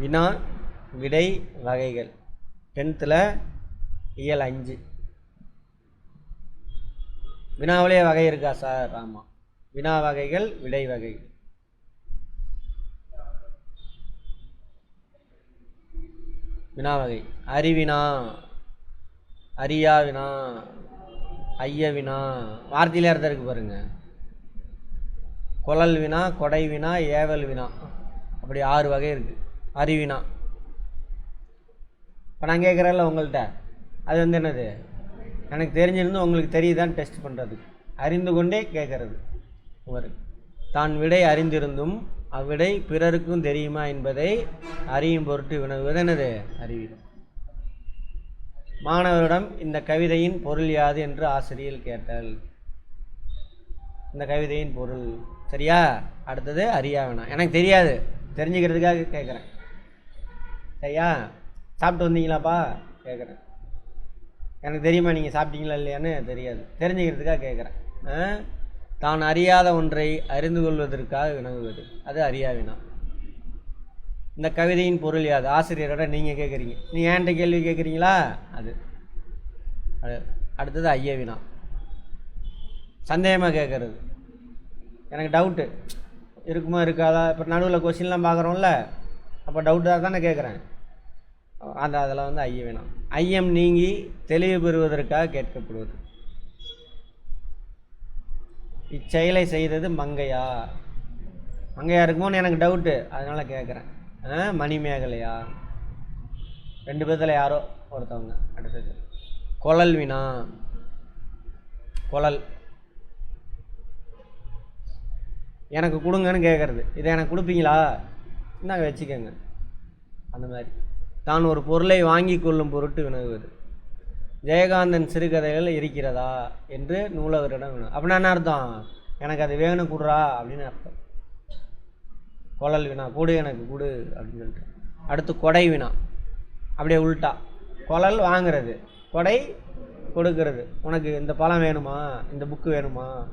வினா விடை வகைகள். டென்த்தில் இயல் அஞ்சு. வினாவிலே வகை இருக்கா சார்? ஆமாம் வினா வகைகள் விடை வகை வினா வகை. அறிவினா அரியா வினா ஐய வினா. வார்த்தையிலே அர்த்தம் இருக்கு பாருங்க. குழல் வினா கொடை வினா ஏவல் வினா. அப்படி ஆறு வகை இருக்குது அறிவினா. இப்போ நான் கேட்குறேன்ல உங்கள்கிட்ட அது வந்து என்னது? எனக்கு தெரிஞ்சிருந்து உங்களுக்கு தெரியுதான்னு டெஸ்ட் பண்ணுறது அறிந்து கொண்டே கேட்கறது ஒரு. தான் விடை அறிந்திருந்தும் அவ்விடை பிறருக்கும் தெரியுமா என்பதை அறியும் பொருட்டு வினவுவது என்னது? அறிவினா மாணவரிடம் இந்த கவிதையின் பொருள் யாது என்று ஆசிரியர் கேட்டால். இந்த கவிதையின் பொருள் சரியா? அடுத்தது அறியா வேணாம் எனக்கு தெரியாது. தெரிஞ்சுக்கிறதுக்காக கேட்குறேன் ஐயா சாப்பிட்டு வந்தீங்களாப்பா? கேட்குறேன் எனக்கு தெரியுமா நீங்கள் சாப்பிட்டீங்களா இல்லையான்னு? தெரியாது. தெரிஞ்சுக்கிறதுக்காக கேட்குறேன் ஆ? தான் அறியாத ஒன்றை அறிந்து கொள்வதற்காக வினவுவது. அது அறியாவினா. இந்த கவிதையின் பொருள் யாது? ஆசிரியரோட நீங்கள் கேட்குறீங்க நீங்கள் ஏன்ட்ட கேள்வி கேட்குறீங்களா அது. அது அடுத்தது ஐயவினா. சந்தேகமாக கேட்குறது எனக்கு டவுட்டு இருக்குமா இருக்காதா? இப்போ நடுவில் கொஸ்டின்லாம் பார்க்குறோம்ல. அப்போ டவுட்டாக தானே கேட்குறேன் அந்த அதில் வந்து ஐய வேணும். ஐயம் நீங்கி தெளிவு பெறுவதற்காக கேட்கப்படுவது. இச்செயலை செய்தது மங்கையா? மங்கையா இருக்குமோன்னு எனக்கு டவுட்டு அதனால் கேட்குறேன் ஆ மணிமேகலையா ரெண்டு பேர்த்தில் யாரோ ஒருத்தவங்க அடுத்தது. குழல் வினா குழல். எனக்கு கொடுங்கன்னு கேட்குறது இதை எனக்கு கொடுப்பீங்களா? இந்தாங்க வச்சுக்கோங்க. அந்த மாதிரி. தான் ஒரு பொருளை வாங்கி கொள்ளும் பொருட்டு வினவுவது. ஜெயகாந்தன் சிறுகதைகள் இருக்கிறதா என்று நூலகரிடம் வினவு. அப்படின்னா என்ன அர்த்தம்? எனக்கு அது வேணும் குடுறா அப்படின்னு அர்த்தம். குழல் வினா கொடு எனக்கு கொடு அப்படின்னு சொல்லிட்டு. அடுத்து கொடை வினா. அப்படியே உள்டா. குழல் வாங்குறது. கொடை கொடுக்கறது. உனக்கு இந்த பழம் வேணுமா? இந்த புக்கு வேணுமா?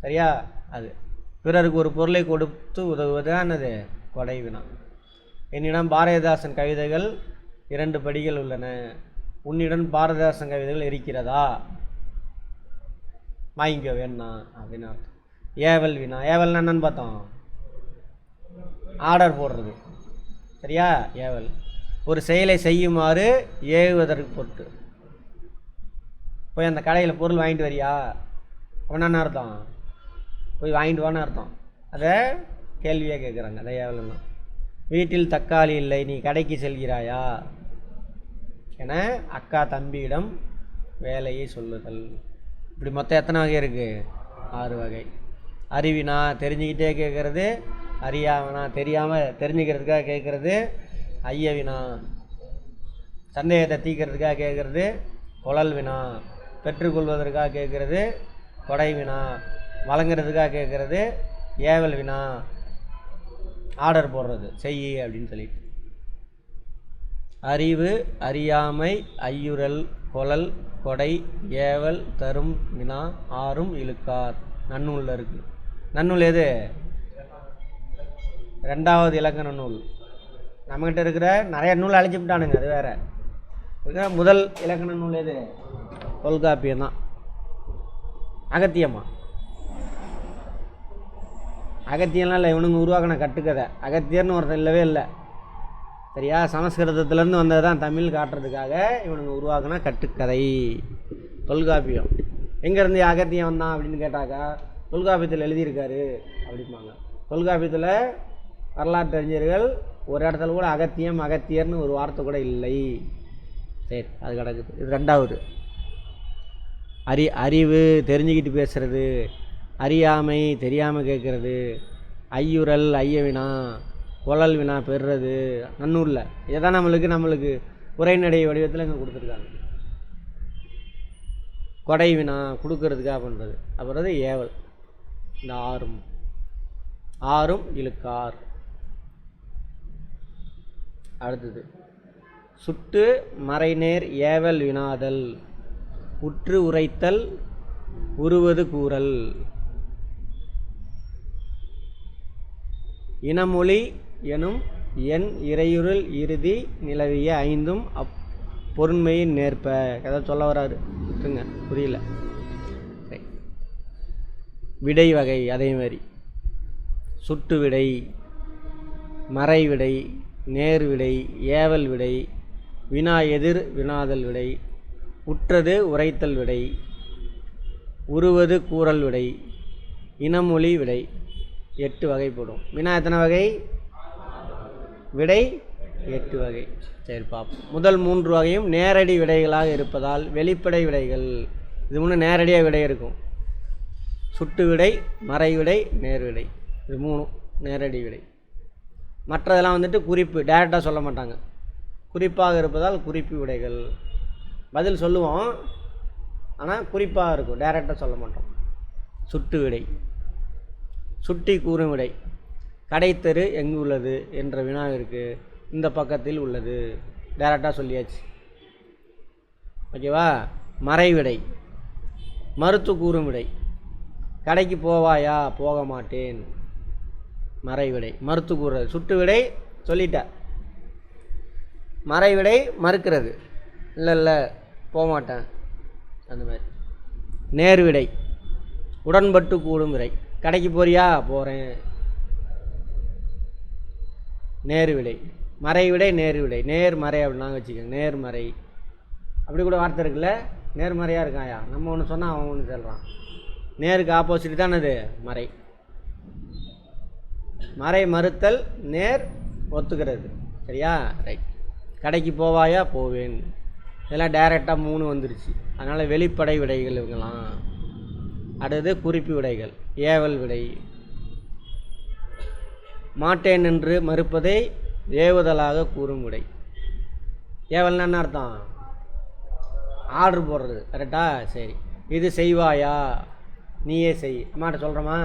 சரியா? அது. பிறருக்கு ஒரு பொருளை கொடுத்து உதவுவது என்னது? கொடை வினா. என்னிடம் பாரதிதாசன் கவிதைகள் இரண்டு படிகள் உள்ளன. உன்னிடம் பாரதிதாசன் கவிதைகள் இருக்கிறதா? வாங்கிக்கோ வேணா அப்படின்னு அர்த்தம். ஏவல் வினா ஏவல் என்னன்னு பார்த்தோம். ஆர்டர் போடுறது. சரியா? ஏவல். ஒரு செயலை செய்யுமாறு ஏவுவதற்கு பொருட்டு. போய் அந்த கடையில் பொருள் வாங்கிட்டு வரியா? அப்படின்னா அர்த்தம்? போய் வாங்கிட்டு வான்னு அர்த்தம். அதை கேள்வியாக கேட்குறாங்க அதை ஏவலாம் வீட்டில் தக்காளி இல்லை நீ கடைக்கு செல்கிறாயா? என அக்கா தம்பியிடம் வேலையை சொல்லுதல். இப்படி மொத்தம் எத்தனை வகை இருக்குது ஆறு வகை. அறிவினா தெரிஞ்சுக்கிட்டே கேட்குறது அறியாமனா தெரியாமல் தெரிஞ்சுக்கிறதுக்காக கேட்குறது ஐயவினா சந்தேகத்தை தீக்கிறதுக்காக கேட்குறது குழல் வினா. பெற்றுக்கொள்வதற்காக கேட்குறது கொடை வினா. வழங்குறதுக்காக கேட்குறது ஏவல் வினா. ஆர்டர் போடுறது. செய் அப்படின்னு சொல்லிட்டு. அறிவு அறியாமை ஐயுறல் கொழல் கொடை ஏவல் தரும் வினா ஆறும் இழுக்கார். நன்னூலில் இருக்கு. நன்னூல் எது? ரெண்டாவது இலக்கண நூல் நம்மகிட்ட இருக்கிற நிறைய நூல் அழைச்சிவிட்டானுங்க அது வேறு. இருக்கிற முதல் இலக்கண நூல் எது? தொல்காப்பியம் தான் அகத்தியமாக அகத்தியம்லாம் இல்லை இவனுங்க உருவாக்கின கட்டுக்கதை. அகத்தியர்னு ஒருத்தர் இல்லவே இல்லை. சரியா? சமஸ்கிருதத்துலேருந்து வந்தது தான் தமிழ் காட்டுறதுக்காக இவனுங்க உருவாக்கின கட்டுக்கதை. தொல்காப்பியம். எங்கேருந்து அகத்தியம் வந்தான் அப்படின்னு கேட்டாக்கா தொல்காப்பியத்தில் எழுதியிருக்காரு அப்படிம்பாங்க. தொல்காப்பியத்தில் வரலாற்று அறிஞர்கள் ஒரு இடத்துல கூட அகத்தியம் அகத்தியர்னு ஒரு வார்த்தை கூட இல்லை. சரி அது கிடக்குது. இது ரெண்டாவது. அறி அறிவு தெரிஞ்சுக்கிட்டு பேசுகிறது அறியாமை தெரியாமல் கேட்குறது ஐயுறல் ஐய வினா குழல் வினா பெறுறது நன்னூரில் இதைதான் நம்மளுக்கு நம்மளுக்கு உரைநடை வடிவத்தில் இங்கே கொடுத்துருக்காங்க. கொடை வினா கொடுக்கறதுக்காக பண்ணுறது அப்புறம் ஏவல். இந்த ஆறும். ஆறும் இழுக்கார் அடுத்தது. சுட்டு மறைநேர் ஏவல் வினாதல். உற்று உரைத்தல் உருவது கூறல். இனமொழி எனும் என் இறையுருள் இறுதி நிலவிய ஐந்தும் அப் பொருண்மையின் நேர்ப்ப. ஏதாவது சொல்ல வராரு. விட்டுருங்க. புரியல. விடை வகை அதே மாதிரி சுட்டு விடை மறை விடை நேர் விடை ஏவல் விடை வினா எதிர் வினாதல் விடை உற்றது உரைத்தல் விடை உருவது கூறல் விடை இனமொழி விடை. எட்டு வகைப்படும் வினா எத்தனை வகை? விடை எட்டு வகை. சரி பார்ப்போம் முதல் மூன்று வகையும் நேரடி விடைகளாக இருப்பதால் வெளிப்படை விடைகள். இது மூணு நேரடியாக விடை இருக்கும். சுட்டு விடை மறை விடை நேர் விடை. இது மூணும் நேரடி விடை. மற்றதெல்லாம் வந்துட்டு குறிப்பு டேரெக்டாக சொல்ல மாட்டாங்க. குறிப்பாக இருப்பதால் குறிப்பு விடைகள். பதில் சொல்லுவோம். ஆனால் குறிப்பாக இருக்கும். டேரெக்டாக சொல்ல மாட்டோம். சுட்டு விடை. சுட்டி கூறும் விடை. கடைத்தெரு எங்கு உள்ளது என்ற வினாவிற்கு இந்த பக்கத்தில் உள்ளது. டேரெக்டாக சொல்லியாச்சு. ஓகேவா மறைவிடை மறுத்து கூறும் விடை. கடைக்கு போவாயா? போக மாட்டேன். மறைவிடை மறுத்து கூறுறது. சுட்டு விடை சொல்லிட்ட. மறைவிடை மறுக்கிறது. இல்லை இல்லை போக மாட்டேன். அந்த மாதிரி. நேர்விடை உடன்பட்டு கூடும் விடை. கடைக்கு போறியா? போகிறேன் நேரு விடை மறை விடை நேரு விடை நேர்மறை அப்படின்னாங்க அப்படின்னா வச்சுக்கோங்க நேர்மறை அப்படி கூட வார்த்தை இருக்குல்ல? நேர்மறையாக இருக்காயா? நம்ம ஒன்று சொன்னால் அவன் ஒன்று சொல்கிறான் நேருக்கு ஆப்போசிட் தானே அது. மறை. மறை மறுத்தல் நேர் ஒத்துக்கிறது. சரியா? ரைட் கடைக்கு போவாயா? போவேன். இதெல்லாம் டைரெக்டாக மூணு வந்துருச்சு. அதனால் வெளிப்படை விடைகள் இவங்களாம் அடுத்தது குறிப்பு விடைகள். ஏவல் விடை. மாட்டேன் என்று மறுப்பதை ஏவுதலாக கூறும் விடை. ஏவல்னா என்ன அர்த்தம்? ஆர்டர் போடுறது. கரெக்டா? சரி. இது செய்வாயா? நீயே செய். அம்மாட்ட சொல்கிறோமா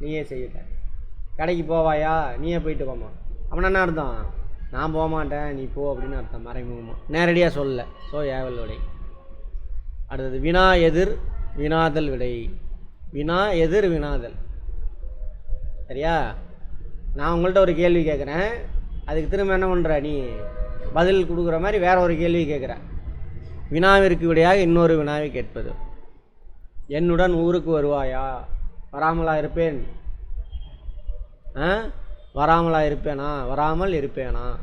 நீயே செய்ய கடைக்கு போவாயா? நீயே போயிட்டு போமா அப்படின்னா என்ன அர்த்தம்? நான் போக மாட்டேன். நீ போ அப்படின்னு அர்த்தம். மறைமுகமாக நேரடியாக சொல்லலை ஸோ ஏவல் விடை. அடுத்தது வினா எதிர் வினாதல் விடை. வினா எதிர் வினாதல். சரியா? நான் உங்கள்கிட்ட ஒரு கேள்வி கேட்குறேன் அதுக்கு திரும்ப என்ன பண்ணுற நீ? பதில் கொடுக்குற மாதிரி வேற ஒரு கேள்வி கேட்குற வினாவிற்கு விடையாக இன்னொரு வினாவை கேட்பது. என்னுடன் ஊருக்கு வருவாயா? வராமலா இருப்பேன். ஆ? வராமலா இருப்பேனா? வராமல் இருப்பேனா?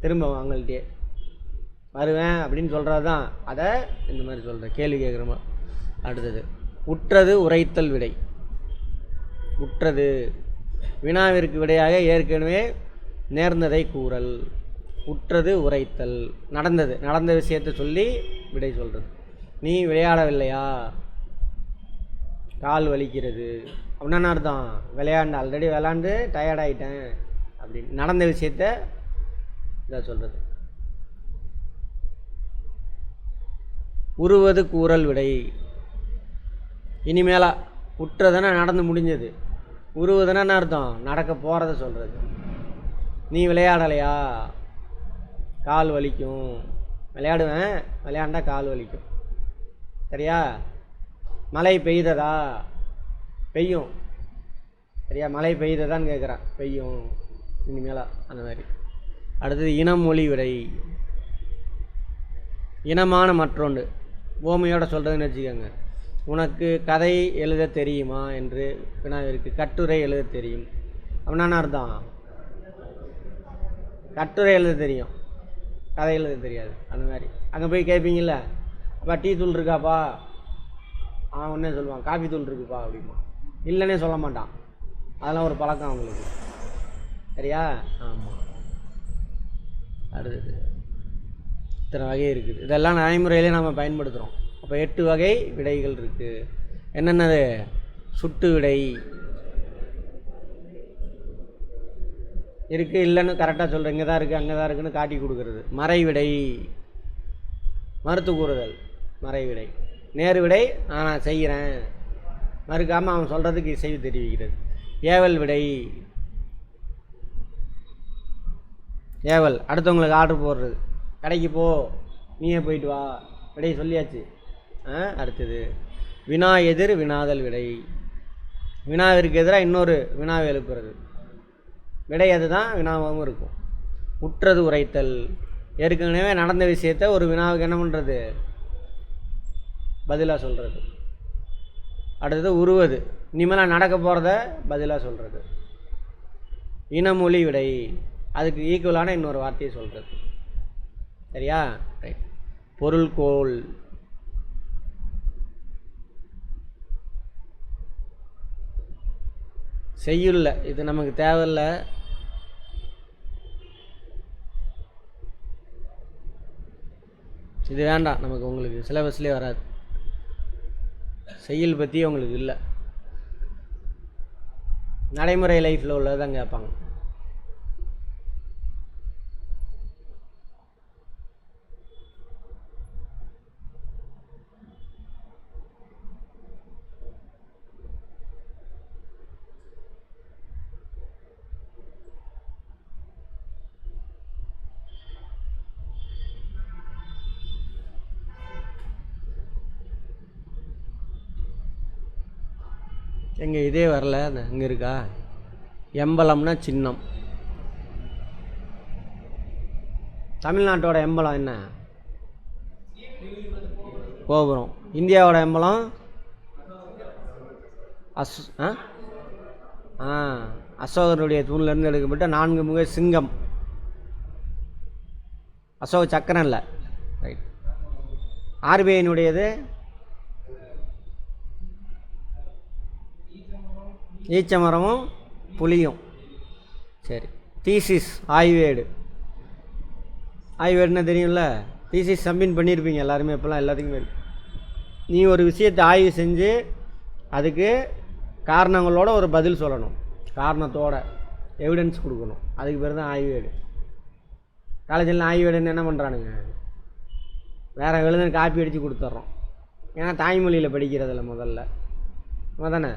திரும்ப வாங்கள்கிட்டே வருவேன் அப்படின்னு சொல்கிறது தான் அதை இந்த மாதிரி சொல்கிறேன் கேள்வி கேட்குறமா அடுத்தது. உற்றது உரைத்தல் விடை. உற்றது. வினாவிற்கு விடையாக ஏற்கனவே நேர்ந்ததை கூறல். உற்றது உரைத்தல். நடந்தது. நடந்த விஷயத்தை சொல்லி விடை சொல்கிறது நீ விளையாடவில்லையா? கால் வலிக்கிறது. அப்படின்னா அர்த்தம். விளையாண்டு ஆல்ரெடி விளையாண்டு டயர்ட் ஆகிட்டேன் அப்படின்னு. நடந்த விஷயத்த இதை சொல்கிறது உருவது கூறல் விடை. இனிமேலா உற்றதுன்னா நடந்து முடிஞ்சது. உருவதுன்னா என்ன அர்த்தம் நடக்க போகிறத சொல்கிறது நீ விளையாடலையா? கால் வலிக்கும். விளையாடுவேன் விளையாண்டா கால் வலிக்கும். சரியா? மழை பெய்ததா? பெய்யும். சரியா? மழை பெய்ததான்னு கேட்குறான் பெய்யும். இனிமேலா அந்த மாதிரி. அடுத்தது இனம் மொழி விடை. இனமான மற்றொன்று. ஓமையோட சொல்கிறதுன்னு வச்சுக்கோங்க. உனக்கு கதை எழுத தெரியுமா என்று வினாவிற்கு கட்டுரை எழுத தெரியும். அப்படின்னா அர்த்தம் கட்டுரை எழுத தெரியும். கதை எழுத தெரியாது. அந்த மாதிரி. அங்கே போய் கேட்பீங்கள்ல அப்பா டீ தூள் இருக்காப்பா? அவன் உடனே சொல்லுவான் காஃபி தூள் இருக்குப்பா அப்படிமா இல்லைன்னே சொல்ல மாட்டான். அதெல்லாம் ஒரு பழக்கம் அவங்களுக்கு. சரியா? ஆமாம் அடுத்தது. இத்தனை வகை இருக்குது. இதெல்லாம் நடைமுறையிலே நம்ம பயன்படுத்துகிறோம் அப்போ எட்டு வகை விடைகள் இருக்குது என்னென்னது? சுட்டு விடை. இருக்குது இல்லைன்னு கரெக்டாக சொல்கிறேன் இங்கே தான் இருக்குது அங்கே தான் இருக்குன்னு காட்டி கொடுக்கறது. மறைவிடை மறுத்து கூறுதல். மறைவிடை நேர்விடை ஆ, நான் செய்கிறேன். மறுக்காமல் அவன் சொல்கிறதுக்கு இசைவு தெரிவிக்கிறது. ஏவல் விடை. ஏவல் அடுத்தவங்களுக்கு ஆர்டர் போடுறது. கடைக்கு போ நீயே போயிட்டு வா. விடை சொல்லியாச்சு. ஆ அடுத்தது. வினா எதிர் வினாதல் விடை. வினாவிற்கு எதிராக இன்னொரு வினாவை எழுப்புறது. விடை அதுதான் வினாவாகவும் இருக்கும். உற்றது உரைத்தல். ஏற்கனவே நடந்த விஷயத்த ஒரு வினாவுக்கு என்ன பண்ணுறது பதிலாக சொல்கிறது அடுத்தது உருவது. இனிமேலாம் நடக்க போகிறத பதிலாக சொல்கிறது இனமொழி விடை. அதுக்கு ஈக்குவலான இன்னொரு வார்த்தையை சொல்கிறது சரியா? ரைட் பொருள்கோள். செய்யுள்ள. இது நமக்கு தேவையில்ல. இது வேண்டாம். நமக்கு உங்களுக்கு சிலபஸ்லேயே வராது. செய்யுள் பற்றி உங்களுக்கு இல்லை. நடைமுறை லைஃப்பில் உள்ளதான் கேட்பாங்க. எங்க இதே வரல இங்கே இருக்கா? எம்பலம்னா சின்னம். தமிழ்நாட்டோட எம்பலம் என்ன? கோபுரம். இந்தியாவோட எம்பலம்? அஸ் ஆ? ஆ அசோகருடைய தூண்லேருந்து எடுக்கப்பட்ட நான்கு முக சிங்கம். அசோக சக்கரம் இல்லை. ரைட் ஆர்பிஐனுடையது ஈச்ச மரமும் புளியும் சரி. தீசிஸ் ஆய்வேடு. ஆய்வேடுனா தெரியும்ல? தீசிஸ் சப்மிட் பண்ணியிருப்பீங்க எல்லாருமே இப்போலாம் எல்லாத்துக்குமே. நீ ஒரு விஷயத்தை ஆய்வு செஞ்சு அதுக்கு காரணங்களோட ஒரு பதில் சொல்லணும். காரணத்தோட எவிடன்ஸ் கொடுக்கணும். அதுக்கு பேர் தான் ஆய்வேடு. காலேஜில் ஆய்வேடுன்னு என்ன பண்ணுறானுங்க வேறு எழுதுன காப்பி அடித்து கொடுத்துட்றோம் ஏன்னா தாய்மொழியில் படிக்கிறதில்ல முதல்ல. தானே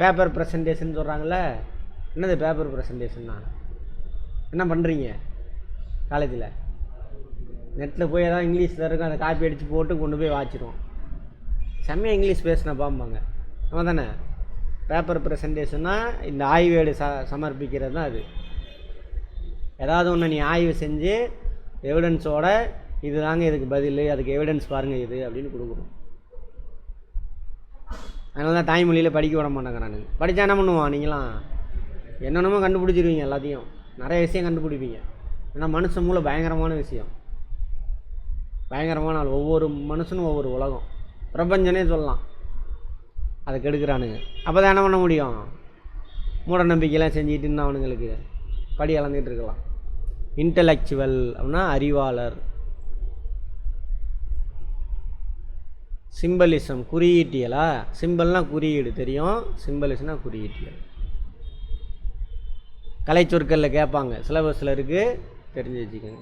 பேப்பர் ப்ரெசன்டேஷன் சொல்கிறாங்கள என்னது பேப்பர் ப்ரெசன்டேஷன்னா என்ன பண்ணுறீங்க காலேஜில்? நெட்டில் போய் ஏதாவது இங்கிலீஷில் இருக்கும் அதை காப்பி அடித்து போட்டு கொண்டு போய் வாச்சிடுவோம் செம்மையாக இங்கிலீஷ் பேசின பாம்பாங்க ஆமாம் தானே பேப்பர் ப்ரெசன்டேஷன்னா இந்த ஆய்வேடு ச சமர்ப்பிக்கிறது தான் அது. ஏதாவது ஒன்று நீ ஆய்வு செஞ்சு எவிடன்ஸோட இது தாங்க இதுக்கு பதில் அதுக்கு எவிடன்ஸ் பாருங்கள் இது அப்படின்னு கொடுக்குறோம். அதனால தான் தாய்மொழியில் படிக்க விட மாட்டேங்கிறானுங்க. படித்தா என்ன பண்ணுவான்? நீங்களாம் என்னென்னமோ கண்டுபிடிச்சிருவீங்க எல்லாத்தையும். நிறைய விஷயம் கண்டுபிடிப்பீங்க. ஏன்னா மனுஷன் மூளை பயங்கரமான விஷயம். பயங்கரமான ஆள். ஒவ்வொரு மனுஷனும் ஒவ்வொரு உலகம். பிரபஞ்சனே சொல்லலாம். அதை கெடுக்கிறானுங்க அப்போ தான் என்ன பண்ண முடியும்? மூட நம்பிக்கையெல்லாம் செஞ்சுட்டு இருந்தால் அவனுங்களுக்கு படி அளந்துக்கிட்டு இருக்கலாம். இன்டலெக்சுவல் அப்படின்னா அறிவாளர். சிம்பலிசம் குறியீட்டியலா? சிம்பல்னா குறியீடு தெரியும். சிம்பலிசம்னா குறியீட்டியல். கலைச்சொற்களில் கேட்பாங்க சிலபஸில் இருக்குது தெரிஞ்சு வச்சுக்கோங்க.